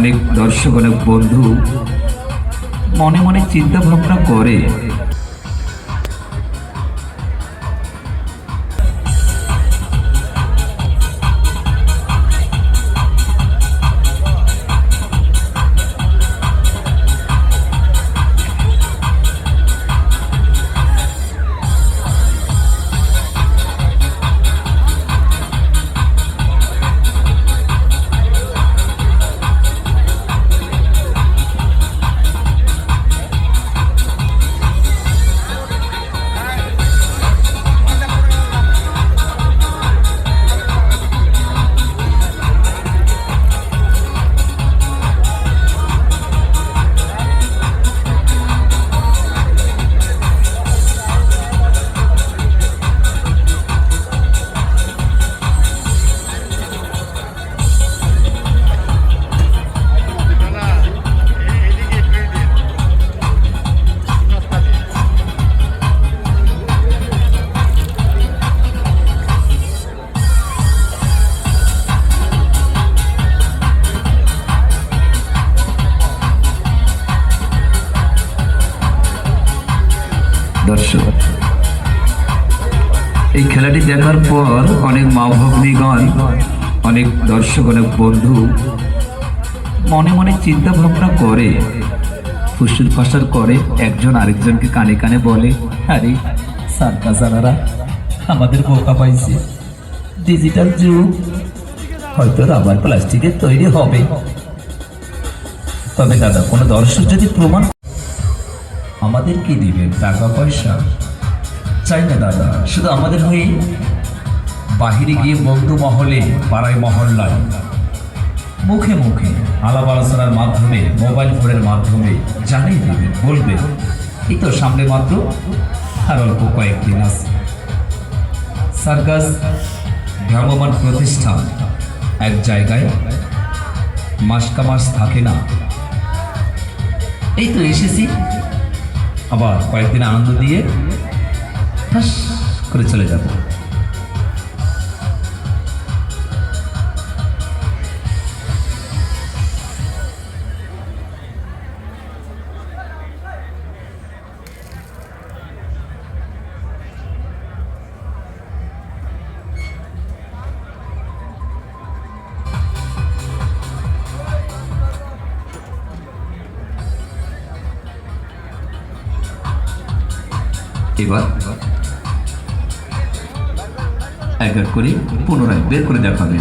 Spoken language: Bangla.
অনেক দর্শক অনেক বন্ধু মনে মনে চিন্তা ভাবনা করে। দর্শক। এই খেলাটি দেখার পর অনেক মা ভগ্নীগণ অনেক দর্শক, অনেক বন্ধু মনে মনে চিন্তা ভাবনা করে ফুসুর ফাসার করে একজন আরেকজনকে কানে কানে বলে, আরে সার্কাসারারা আমাদের বোকা পাইছে। ডিজিটাল যুগ, হয়তো রাবার প্লাস্টিকের তৈরি হবে। তবে দাদা, কোনো দর্শক যদি প্রমাণ আমাদের কি দিবেন? টাকা, পয়সা? চাই না, দাদা। শুধু আমাদের হয়ে বাহিরে গিয়ে বন্ধু মহলে পাড়ায় মহল্লায় মুখে মুখে আলাপ আলোচনার মাধ্যমে, মোবাইল ফোনের মাধ্যমে জানিয়ে দেবেন, বলবেন। এই তো সামনে মাত্র আর অল্প কয়েকদিন আছে। সার্কাস ভ্রাম্যমান প্রতিষ্ঠান এক জায়গায় মাস থাকে না। এই তো এসেছি। আবার কয়েকদিন আনন্দ দিয়ে করে চলে যাব। এবার এক এক করে পুনরায় বের করে দেখাবে